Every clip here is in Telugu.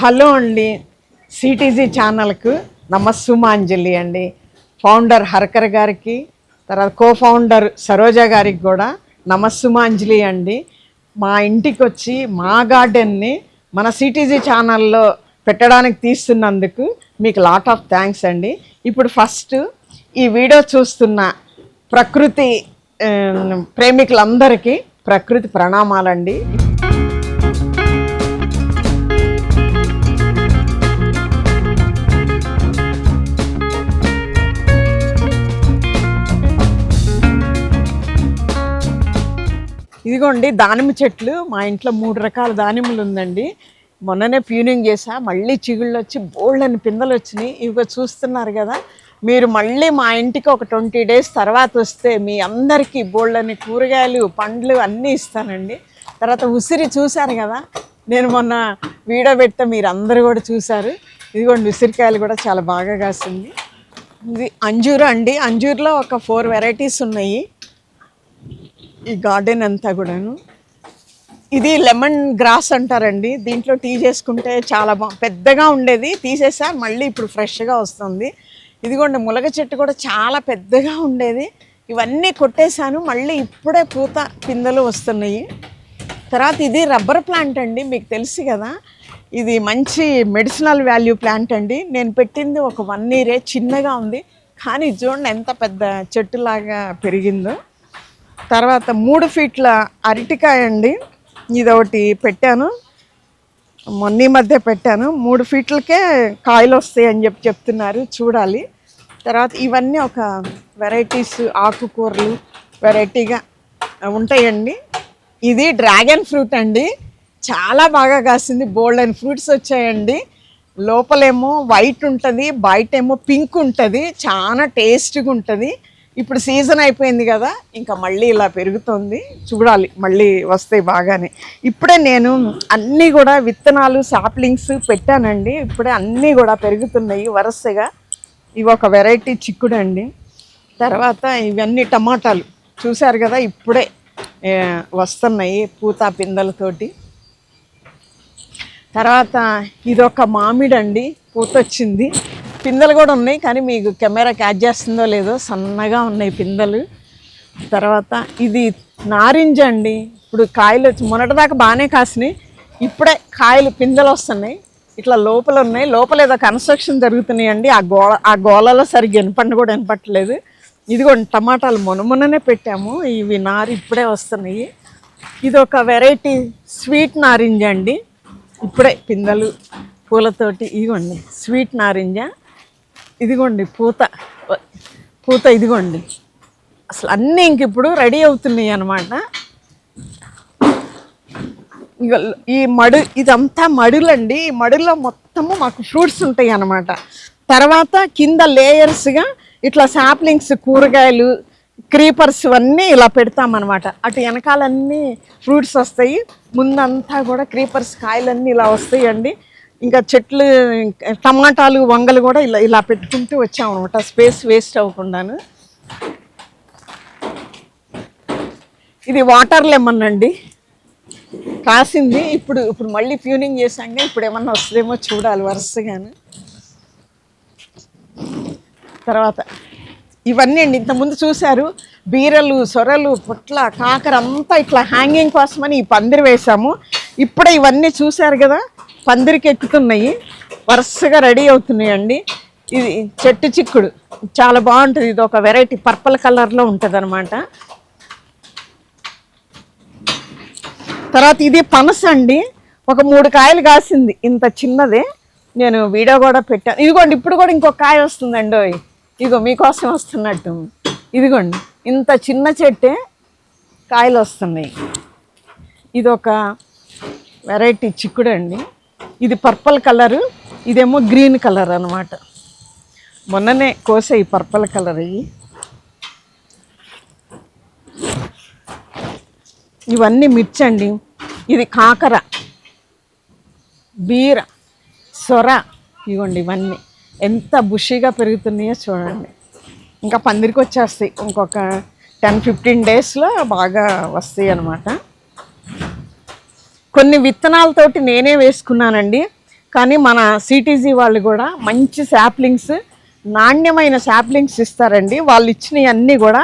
హలో అండి సిటీజీ ఛానల్కు నమస్సుమాంజలి అండి. ఫౌండర్ హరకర్ గారికి తర్వాత కో ఫౌండర్ సరోజ గారికి కూడా నమస్సుమాంజలి అండి. మా ఇంటికి వచ్చి మా గార్డెన్ని మన సిటీజీ ఛానల్లో పెట్టడానికి తీస్తున్నందుకు మీకు లాట్ ఆఫ్ థ్యాంక్స్ అండి. ఇప్పుడు ఫస్ట్ ఈ వీడియో చూస్తున్న ప్రకృతి ప్రేమికులందరికీ ప్రకృతి ప్రణామాలండి. ఇదిగోండి దానిమ్మ చెట్లు. మా ఇంట్లో మూడు రకాల దానిమ్మలు ఉందండి. మొన్ననే ప్యూనింగ్ చేసా మళ్ళీ చిగుళ్ళు వచ్చి బోళ్ళని పిందెలు వచ్చినాయి. ఇవిగో చూస్తున్నారు కదా. మీరు మళ్ళీ మా ఇంటికి ఒక ట్వంటీ డేస్ తర్వాత వస్తే మీ అందరికీ బోళ్ళని కూరగాయలు పండ్లు అన్నీ ఇస్తానండి. తర్వాత ఉసిరి చూశారు కదా. నేను మొన్న వీడియో పెడితే మీరు అందరూ కూడా చూశారు. ఇదిగోండి ఉసిరికాయలు కూడా చాలా బాగా కాసింది. ఇది అంజూరు అండి. అంజూరులో ఒక ఫోర్ వెరైటీస్ ఉన్నాయి. ఈ గార్డెన్ అంతా కూడాను. ఇది లెమన్ గ్రాస్ అంటారండి. దీంట్లో టీ చేసుకుంటే చాలా బా పెద్దగా ఉండేది. తీసేసా మళ్ళీ ఇప్పుడు ఫ్రెష్గా వస్తుంది. ఇదిగోండి ములగ చెట్టు కూడా చాలా పెద్దగా ఉండేది. ఇవన్నీ కొట్టేశాను. మళ్ళీ ఇప్పుడే పూత పిందెలు వస్తున్నాయి. తర్వాత ఇది రబ్బర్ ప్లాంట్ అండి మీకు తెలుసు కదా. ఇది మంచి మెడిసినల్ వాల్యూ ప్లాంట్ అండి. నేను పెట్టింది ఒక వన్ ఇయరే చిన్నగా ఉంది. కానీ చూడండి ఎంత పెద్ద చెట్టులాగా పెరిగిందో. తర్వాత మూడు ఫీట్ల అరటికాయ అండి. ఇది ఒకటి పెట్టాను. మొన్న మధ్య పెట్టాను. మూడు ఫీట్లకే కాయలు వస్తాయి అని చెప్పి చెప్తున్నారు. చూడాలి. తర్వాత ఇవన్నీ ఒక వెరైటీస్ ఆకుకూరలు వెరైటీగా ఉంటాయండి. ఇది డ్రాగన్ ఫ్రూట్ అండి. చాలా బాగా కాసింది. బోల్డ్ అండ్ ఫ్రూట్స్ వచ్చాయండి. లోపలేమో వైట్ ఉంటుంది బయట ఏమో పింక్ ఉంటుంది. చాలా టేస్ట్గా ఉంటుంది. ఇప్పుడు సీజన్ అయిపోయింది కదా ఇంకా మళ్ళీ ఇలా పెరుగుతుంది. చూడాలి మళ్ళీ వస్తాయి బాగానే. ఇప్పుడే నేను అన్నీ కూడా విత్తనాలు సాప్లింగ్స్ పెట్టానండి. ఇప్పుడే అన్నీ కూడా పెరుగుతున్నాయి వరుసగా. ఇవి ఒక వెరైటీ చిక్కుడు అండి తర్వాత ఇవన్నీ టమాటాలు. చూశారు కదా ఇప్పుడే వస్తున్నాయి పూత పిందెలతోటి. తర్వాత ఇదొక మామిడి అండి పూత వచ్చింది పిందెలు కూడా ఉన్నాయి కానీ మీకు కెమెరా క్యాచ్ చేస్తుందో లేదో సన్నగా ఉన్నాయి పిందెలు. తర్వాత ఇది నారింజ అండి. ఇప్పుడు కాయలు వచ్చి మొన్నటిదాకా బాగానే కాసినాయి. ఇప్పుడే కాయలు పిందెలు వస్తున్నాయి. ఇట్లా లోపల ఉన్నాయి. లోపల ఏదో కన్స్ట్రక్షన్ జరుగుతున్నాయి అండి. ఆ గోళ ఆ గోళలో సరిగ్గా వినపండి కూడా వినపట్లేదు ఇదిగోండి టమాటాలు మొన్న మొన్ననే పెట్టాము. ఇవి నారు ఇప్పుడే వస్తున్నాయి. ఇది ఒక వెరైటీ స్వీట్ నారింజ అండి. ఇప్పుడే పిందెలు పూలతోటి ఇదిగోండి స్వీట్ నారింజ. ఇదిగోండి పూత. పూత ఇదిగోండి. అసలు అన్నీ ఇంక ఇప్పుడు రెడీ అవుతున్నాయి అనమాట ఈ మడు ఇదంతా మడులండి. ఈ మడుల్లో మొత్తము మాకు ఫ్రూట్స్ ఉంటాయి అన్నమాట. తర్వాత కింద లేయర్స్గా ఇట్లా సాప్లింగ్స్ కూరగాయలు క్రీపర్స్ అన్నీ ఇలా పెడతామన్నమాట అటు వెనకాలన్నీ ఫ్రూట్స్ వస్తాయి. ముందంతా కూడా క్రీపర్స్ కాయలన్నీ ఇలా వస్తాయండి. ఇంకా చెట్లు ఇంకా టమాటాలు వంగలు కూడా ఇలా ఇలా పెట్టుకుంటూ వచ్చామన్నమాట స్పేస్ వేస్ట్ అవ్వకుండాను. ఇది వాటర్ లెమన్ అండి. కాసింది ఇప్పుడు ఇప్పుడు మళ్ళీ ప్యూనింగ్ చేశాక ఇప్పుడు ఏమన్నా వస్తుందేమో చూడాలి వరుసగాను. తర్వాత ఇవన్నీ అండి ఇంతకుముందు చూశారు బీరలు సొరలు పుట్ల కాకర అంతా ఇట్లా హ్యాంగింగ్ కోసమని ఈ పందిరి వేసాము ఇప్పుడే ఇవన్నీ చూశారు కదా పందిరికి ఎక్కుతున్నాయి. వరుసగా రెడీ అవుతున్నాయి అండి ఇది చెట్టు చిక్కుడు. చాలా బాగుంటుంది. ఇది ఒక వెరైటీ పర్పుల్ కలర్లో ఉంటుంది అనమాట తర్వాత ఇది పనస అండి. ఒక మూడు కాయలు కాసింది. ఇంత చిన్నదే. నేను వీడియో కూడా పెట్టాను. ఇదిగోండి ఇప్పుడు కూడా ఇంకొక కాయ వస్తుందండి ఓయ్. ఇదిగో మీకోసం వస్తున్నట్టు. ఇదిగోండి ఇంత చిన్న చెట్టే కాయలు వస్తున్నాయి. ఇది ఒక వెరైటీ చిక్కుడు అండి. ఇది పర్పల్ కలరు ఇదేమో గ్రీన్ కలర్ అన్నమాట. మొన్ననే కోసాయి పర్పల్ కలర్ ఇవి. ఇవన్నీ మిర్చి అండి. ఇది కాకర బీర సొర ఇవ్వండి ఇవన్నీ. ఎంత బుషీగా పెరుగుతున్నాయో చూడండి. ఇంకా పందిరికి వచ్చేస్తాయి ఇంకొక టెన్ ఫిఫ్టీన్ డేస్లో బాగా వస్తాయి అన్నమాట. కొన్ని విత్తనాలతోటి నేనే వేసుకున్నానండి. కానీ మన సిటీజీ వాళ్ళు కూడా మంచి శాప్లింగ్స్ నాణ్యమైన శాప్లింగ్స్ ఇస్తారండి. వాళ్ళు ఇచ్చినవి అన్నీ కూడా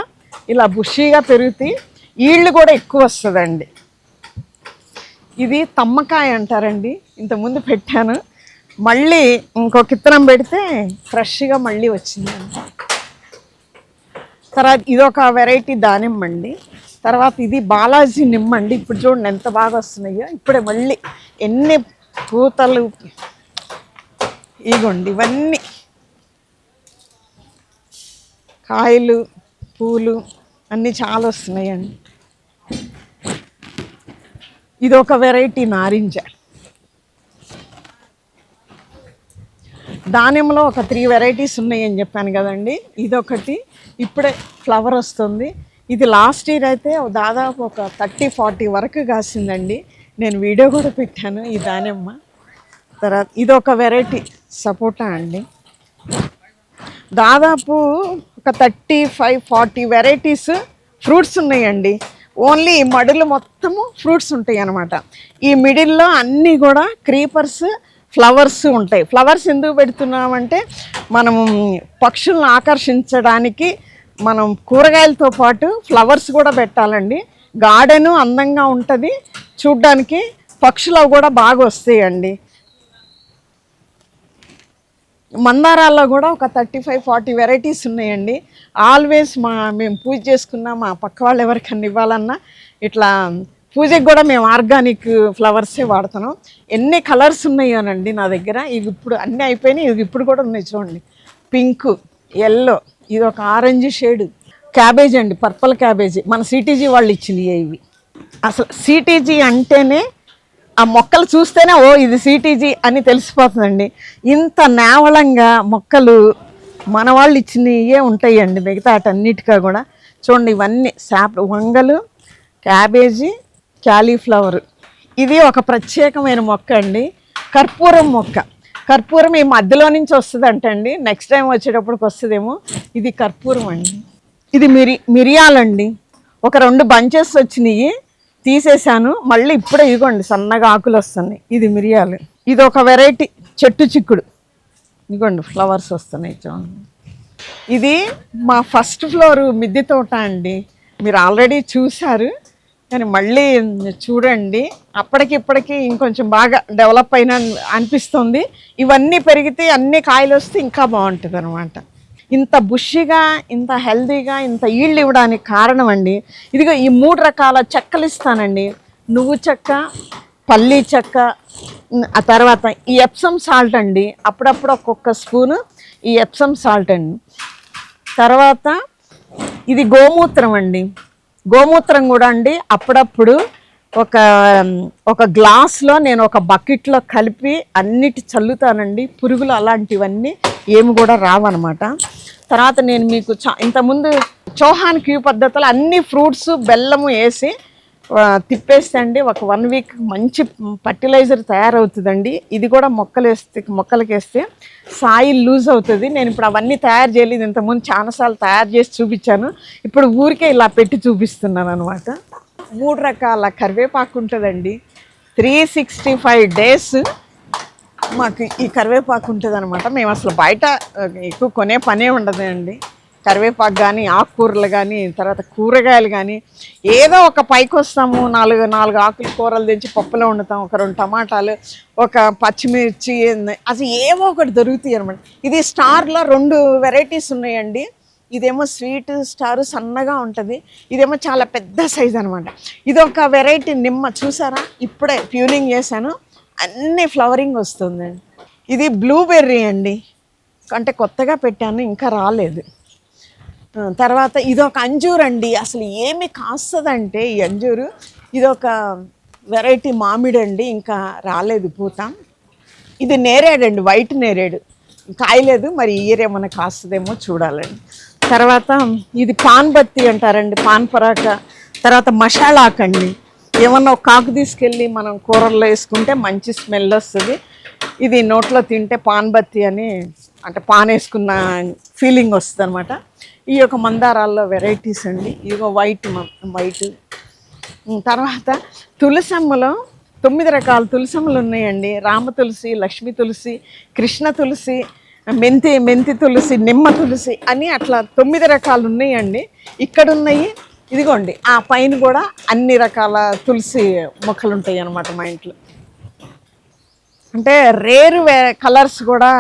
ఇలా బుషీగా పెరుగుతాయి ఈళ్ళు కూడా ఎక్కువ వస్తుందండి. ఇది తమ్మకాయ అంటారండి. ఇంతకుముందు పెట్టాను. మళ్ళీ ఇంకొక ఇత్తనం పెడితే ఫ్రెష్గా మళ్ళీ వచ్చిందండి. తర్వాత ఇదొక వెరైటీ దానిమ్మండి. తర్వాత ఇది బాలాజీ నిమ్మ అండి ఇప్పుడు చూడండి ఎంత బాగా వస్తున్నాయో. ఇప్పుడే మళ్ళీ ఎన్ని పూతలు ఇగోండి ఇవన్నీ. కాయలు పూలు అన్నీ చాలా వస్తున్నాయండి. ఇది ఒక వెరైటీ నారింజ. దానిమ్మలో ఒక త్రీ వెరైటీస్ ఉన్నాయని చెప్పాను కదండి. ఇదొకటి. ఇప్పుడే ఫ్లవర్ వస్తుంది. ఇది లాస్ట్ ఇయర్ అయితే దాదాపు ఒక థర్టీ ఫార్టీ వరకు కాసిందండి. నేను వీడియో కూడా పెట్టాను ఈ దానిమ్మ. తర్వాత ఇదొక వెరైటీ సపోటా అండి. దాదాపు ఒక thirty five forty varieties fruits ఉన్నాయండి. ఓన్లీ మడులు మొత్తము ఫ్రూట్స్ ఉంటాయి అన్నమాట. ఈ మిడిల్లో అన్నీ కూడా క్రీపర్స్ ఫ్లవర్స్ ఉంటాయి. ఫ్లవర్స్ ఎందుకు పెడుతున్నామంటే మనం పక్షులను ఆకర్షించడానికి మనం కూరగాయలతో పాటు ఫ్లవర్స్ కూడా పెట్టాలండి. గార్డెను అందంగా ఉంటుంది. చూడ్డానికి పక్షులు అవి కూడా బాగా వస్తాయండి. మందారాల్లో కూడా ఒక థర్టీ ఫైవ్ ఫార్టీ వెరైటీస్ ఉన్నాయండి. ఆల్వేస్ మా మేము పూజ చేసుకున్నా మా పక్క వాళ్ళు ఎవరికన్నా ఇవ్వాలన్నా ఇట్లా పూజకి కూడా మేము ఆర్గానిక్ ఫ్లవర్సే వాడుతున్నాం. ఎన్ని కలర్స్ ఉన్నాయోనండి నా దగ్గర. ఇవి ఇప్పుడు అన్నీ అయిపోయినాయి. ఇవి ఇప్పుడు కూడా ఉన్నాయి చూడండి. పింక్ ఎల్లో ఇది ఒక ఆరెంజ్ షేడ్. క్యాబేజీ అండి పర్పల్ క్యాబేజీ. మన సిటీజీ వాళ్ళు ఇచ్చినవి ఇవి. అసలు సిటీజీ అంటేనే ఆ మొక్కలు చూస్తేనే ఓ ఇది సిటీజీ అని తెలిసిపోతుందండి. ఇంత నేవలంగా మొక్కలు మన వాళ్ళు ఇచ్చినవే ఉంటాయండి మిగతా అటన్నిటిగా కూడా. చూడండి ఇవన్నీ శాప్ వంగలు క్యాబేజీ క్యాలీఫ్లవర్. ఇది ఒక ప్రత్యేకమైన మొక్క అండి. కర్పూరం మొక్క. కర్పూరం ఈ మధ్యలో నుంచి వస్తుంది అంటండి నెక్స్ట్ టైం వచ్చేటప్పటికి వస్తుందేమో. ఇది కర్పూరం అండి. ఇది మిరి మిరియాలండి. ఒక రెండు బంచెస్ వచ్చినాయి. తీసేశాను. మళ్ళీ ఇప్పుడే ఇదిగోండి సన్నగా ఆకులు వస్తున్నాయి. ఇది మిరియాలు. ఇది ఒక వెరైటీ చెట్టు చిక్కుడు. ఇదిగోండి ఫ్లవర్స్ వస్తున్నాయి చూడండి. ఇది మా ఫస్ట్ ఫ్లోర్ మిద్దె తోట అండి. మీరు ఆల్రెడీ చూశారు. కానీ మళ్ళీ చూడండి అప్పటికిప్పటికీ ఇంకొంచెం బాగా డెవలప్ అయిన అనిపిస్తుంది. ఇవన్నీ పెరిగితే అన్ని కాయలు వస్తే ఇంకా బాగుంటుంది అనమాట ఇంత బుషిగా ఇంత హెల్దీగా ఇంత ఈళ్ళు ఇవ్వడానికి కారణం అండి ఇదిగో ఈ మూడు రకాల చెక్కలు ఇస్తానండి. నువ్వు చెక్క పల్లీ చెక్క ఆ తర్వాత ఈ ఎప్సమ్ సాల్ట్ అండి. అప్పుడప్పుడు ఒక్కొక్క స్పూను ఈ ఎప్సమ్ సాల్ట్ అండి. తర్వాత ఇది గోమూత్రం అండి. గోమూత్రం కూడా అండి. అప్పుడప్పుడు ఒక ఒక గ్లాస్లో నేను ఒక బకెట్లో కలిపి అన్నిటి చల్లుతానండి. పురుగులు అలాంటివన్నీ ఏమి కూడా రావన్నమాట తర్వాత నేను మీకు చా ఇంతకుముందు చౌహాన్ క్యూ పద్ధతిలో అన్ని ఫ్రూట్స్ బెల్లము వేసి తిప్పేస్తే అండి ఒక వన్ వీక్ మంచి ఫర్టిలైజర్ తయారవుతుందండి. ఇది కూడా మొక్కలు వేస్తే మొక్కలకి వేస్తే సాయిల్ లూజ్ అవుతుంది. నేను ఇప్పుడు అవన్నీ తయారు చేయలేదు. ఇంతకుముందు చాలాసార్లు తయారు చేసి చూపించాను. ఇప్పుడు ఊరికే ఇలా పెట్టి చూపిస్తున్నాను అనమాట మూడు రకాల కరివేపాకు ఉంటుందండి. త్రీ సిక్స్టీ ఫైవ్ డేస్ మాకు ఈ కరివేపాకు ఉంటుంది అనమాట మేము అసలు బయట ఎక్కువ కొనే పనే ఉండదండి. అండి కరివేపాకు కానీ ఆకుకూరలు కానీ తర్వాత కూరగాయలు కానీ ఏదో ఒక పైకి వస్తాము నాలుగు నాలుగు ఆకులు కూరలు తెచ్చి పప్పులో వండుతాం ఒక రెండు టమాటాలు ఒక పచ్చిమిర్చి ఏంది- అసలు ఏవో ఒకటి దొరుకుతాయి అనమాట ఇది స్టార్లో రెండు వెరైటీస్ ఉన్నాయండి. ఇదేమో స్వీట్ స్టార్ సన్నగా ఉంటుంది. ఇదేమో చాలా పెద్ద సైజ్ అనమాట ఇది ఒక వెరైటీ నిమ్మ చూసారా? ఇప్పుడే ప్యూరింగ్ చేశాను. అన్ని ఫ్లవరింగ్ వస్తుందండి. ఇది బ్లూబెర్రీ అండి. అంటే కొత్తగా పెట్టాను ఇంకా రాలేదు. తర్వాత ఇదొక అంజూరు అంజూర్ అండి. అసలు ఏమి కాస్తుందంటే ఈ అంజూరు. ఇది ఒక వెరైటీ మామిడి అండి ఇంకా రాలేదు పూత. ఇది నేరేడు అండి వైట్ నేరేడు. కాయలేదు మరి ఈ ఇయర్ కాస్తుందేమో చూడాలండి. తర్వాత ఇది పాన్ బత్తి అంటారండి పాన్ పరాక తర్వాత మసాలాకు అండి. ఏమన్నా ఒక కాకు తీసుకెళ్ళి మనం కూరల్లో వేసుకుంటే మంచి స్మెల్ వస్తుంది. ఇది నోట్లో తింటే పాన్ బత్తి అని అంటే పాన్ వేసుకున్న ఫీలింగ్ వస్తుంది అనమాట ఈ యొక్క మందారాల్లో వెరైటీస్ అండి. ఇదిగో వైట్ వైట్ తర్వాత తులసమ్మలో తొమ్మిది రకాల తులసమ్మలు ఉన్నాయండి. రామ తులసి లక్ష్మి తులసి కృష్ణ తులసి మెంతి మెంతి తులసి నిమ్మ తులసి అని అట్లా తొమ్మిది రకాలు ఉన్నాయండి. ఇక్కడ ఉన్నాయి ఇదిగోండి ఆ పైన కూడా అన్ని రకాల తులసి మొక్కలు ఉంటాయి అన్నమాట మా ఇంట్లో. అంటే రేరు కలర్స్ కూడా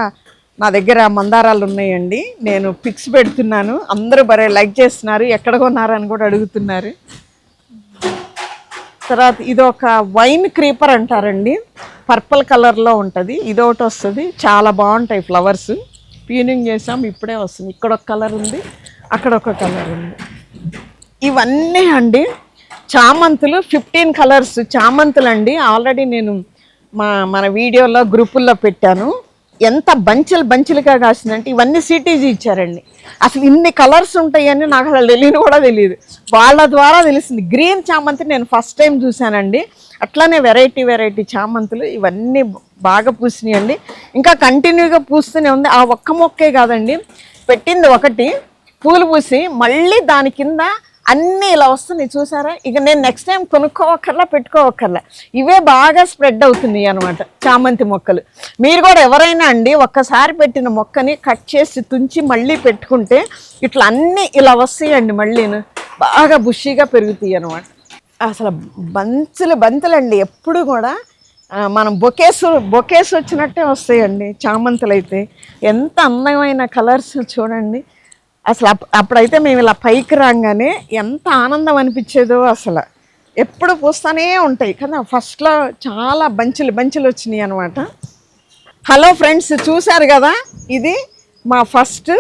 నా దగ్గర మందారాలు ఉన్నాయండి నేను పిక్స్ పెడుతున్నాను. అందరూ భలే లైక్ చేస్తున్నారు. ఎక్కడ కొన్నారని కూడా అడుగుతున్నారు. తర్వాత ఇది ఒక వైన్ క్రీపర్ అంటారండి. పర్పుల్ కలర్లో ఉంటుంది. ఇది ఒకటి వస్తుంది. చాలా బాగుంటాయి ఫ్లవర్స్. ప్యూనింగ్ చేసాం ఇప్పుడే వస్తుంది. ఇక్కడ ఒక కలర్ ఉంది. అక్కడ ఒక కలర్ ఉంది. ఇవన్నీ అండి. చామంతులు ఫిఫ్టీన్ కలర్స్ చామంతులు అండి ఆల్రెడీ నేను మా మన వీడియోలో గ్రూపుల్లో పెట్టాను. ఎంత బంచెలు బంచెలుగా కాసిందంటే ఇవన్నీ సిటీజీ ఇచ్చారండి. అసలు ఇన్ని కలర్స్ ఉంటాయని నాకు అసలు తెలియని కూడా తెలియదు. వాళ్ళ ద్వారా తెలిసింది. గ్రీన్ చామంతి నేను ఫస్ట్ టైం చూశానండి. అట్లానే వెరైటీ వెరైటీ చామంతులు ఇవన్నీ బాగా పూసినాయండి. ఇంకా కంటిన్యూగా పూస్తూనే ఉంది. ఆ ఒక్క మొక్కే కాదండి. పెట్టింది ఒకటి. పూలు పూసి మళ్ళీ దాని కింద అన్నీ ఇలా వస్తున్నాయి చూసారా? ఇక నేను నెక్స్ట్ టైం కొనుక్కోవక్కర్లా పెట్టుకోవక్కర్లా. ఇవే బాగా స్ప్రెడ్ అవుతున్నాయి అనమాట చామంతి మొక్కలు. మీరు కూడా ఎవరైనా అండి ఒక్కసారి పెట్టిన మొక్కని కట్ చేసి తుంచి మళ్ళీ పెట్టుకుంటే ఇట్లా అన్నీ ఇలా వస్తాయండి మళ్ళీను. బాగా బుషీగా పెరుగుతాయి అనమాట అసలు బంతులు బంతులండి ఎప్పుడు కూడా మనం బొకేస్ బొకేస్ వచ్చినట్టే వస్తాయండి చామంతులు అయితే ఎంత అందమైన కలర్స్ చూడండి. అసలు అప్పుడైతే మేము ఇలా పైకి రాగానే ఎంత ఆనందం అనిపించేదో అసలు. ఎప్పుడు పూస్తూనే ఉంటాయి కదా ఫస్ట్లో చాలా బంచులు బంచులు వచ్చినాయి అనమాట హలో ఫ్రెండ్స్ చూశారు కదా ఇది మా ఫస్ట్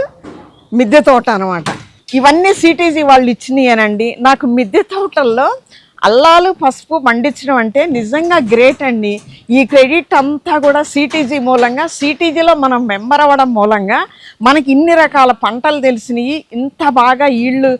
మిద్దె తోట అనమాట ఇవన్నీ సిటీజీ వాళ్ళు ఇచ్చినాయనండి నాకు మిద్దె తోటల్లో అల్లాలు పసుపు పండించడం అంటే నిజంగా గ్రేట్ అండి. ఈ క్రెడిట్ అంతా కూడా సిటీజీ మూలంగా సిటీజీలో మనం మెంబర్ అవ్వడం మూలంగా మనకి ఇన్ని రకాల పంటలు తెలిసినవి ఇంత బాగా ఈళ్ళు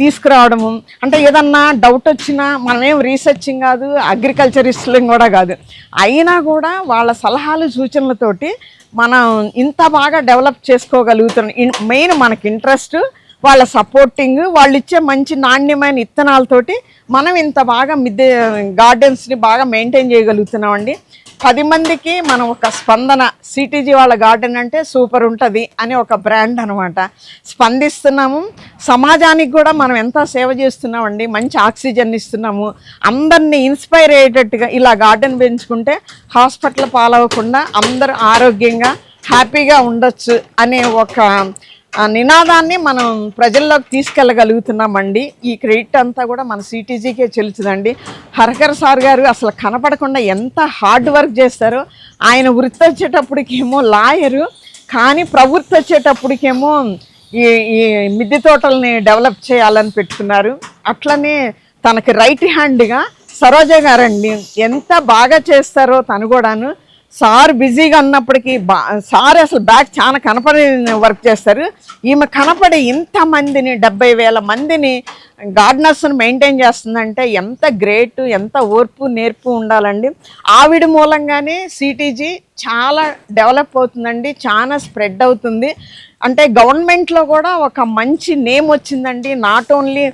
తీసుకురావడము. అంటే ఏదన్నా డౌట్ వచ్చినా మనమేం రీసెర్చింగ్ కాదు అగ్రికల్చరిస్టులం కూడా కాదు. అయినా కూడా వాళ్ళ సలహాలు సూచనలతోటి మనం ఇంత బాగా డెవలప్ చేసుకోగలుగుతున్నాం. మెయిన్ మనకి ఇంట్రెస్ట్ వాళ్ళ సపోర్టింగ్ వాళ్ళు ఇచ్చే మంచి నాణ్యమైన ఇత్తనాలతోటి మనం ఇంత బాగా మిద్దె గార్డెన్స్ని బాగా మెయింటైన్ చేయగలుగుతున్నామండి. పది మందికి మనం ఒక స్పందన సిటీజీ వాళ్ళ గార్డెన్ అంటే సూపర్ ఉంటుంది అని ఒక బ్రాండ్ అనమాట స్పందిస్తున్నాము. సమాజానికి కూడా మనం ఎంత సేవ చేస్తున్నామండి మంచి ఆక్సిజన్ ఇస్తున్నాము. అందరినీ ఇన్స్పైర్ అయ్యేటట్టుగా ఇలా గార్డెన్ పెంచుకుంటే హాస్పిటల్ పాలవకుండా అందరూ ఆరోగ్యంగా హ్యాపీగా ఉండొచ్చు అనే ఒక నినాదాన్ని మనం ప్రజల్లోకి తీసుకెళ్ళగలుగుతున్నామండి. ఈ క్రెడిట్ అంతా కూడా మన సిటీజీకే చెల్లుతుందండి. హరకర్ సార్ గారు అసలు కనపడకుండా ఎంత హార్డ్ వర్క్ చేస్తారో ఆయన వృత్తి వచ్చేటప్పటికేమో లాయరు కానీ ప్రవృత్తి వచ్చేటప్పటికేమో ఈ ఈ మిద్దె తోటల్ని డెవలప్ చేయాలని పెట్టుకున్నారు. అట్లనే తనకి రైట్ హ్యాండ్గా సరోజ గారండి ఎంత బాగా చేస్తారో తను కూడాను. సార్ బిజీగా ఉన్నప్పటికీ బా సార్ అసలు బ్యాక్ చాలా కనపడి వర్క్ చేస్తారు. ఈమె కనపడి ఇంతమందిని డెబ్బై వేల మందిని గార్డెనర్స్ని మెయింటైన్ చేస్తుందంటే ఎంత గ్రేట్ ఎంత ఓర్పు నేర్పు ఉండాలండి. ఆవిడ మూలంగానే సిటీజీ చాలా డెవలప్ అవుతుందండి చాలా స్ప్రెడ్ అవుతుంది. అంటే గవర్నమెంట్లో కూడా ఒక మంచి నేమ్ వచ్చిందండి. Not only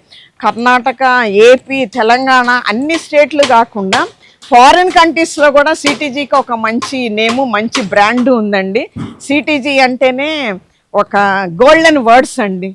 Karnataka AP Telangana అన్ని స్టేట్లు కాకుండా ఫారిన్ కంట్రీస్లో కూడా సిటీజీకి ఒక మంచి నేము మంచి బ్రాండ్ ఉందండి. సిటీజీ అంటేనే ఒక గోల్డెన్ వర్డ్స్ అండి.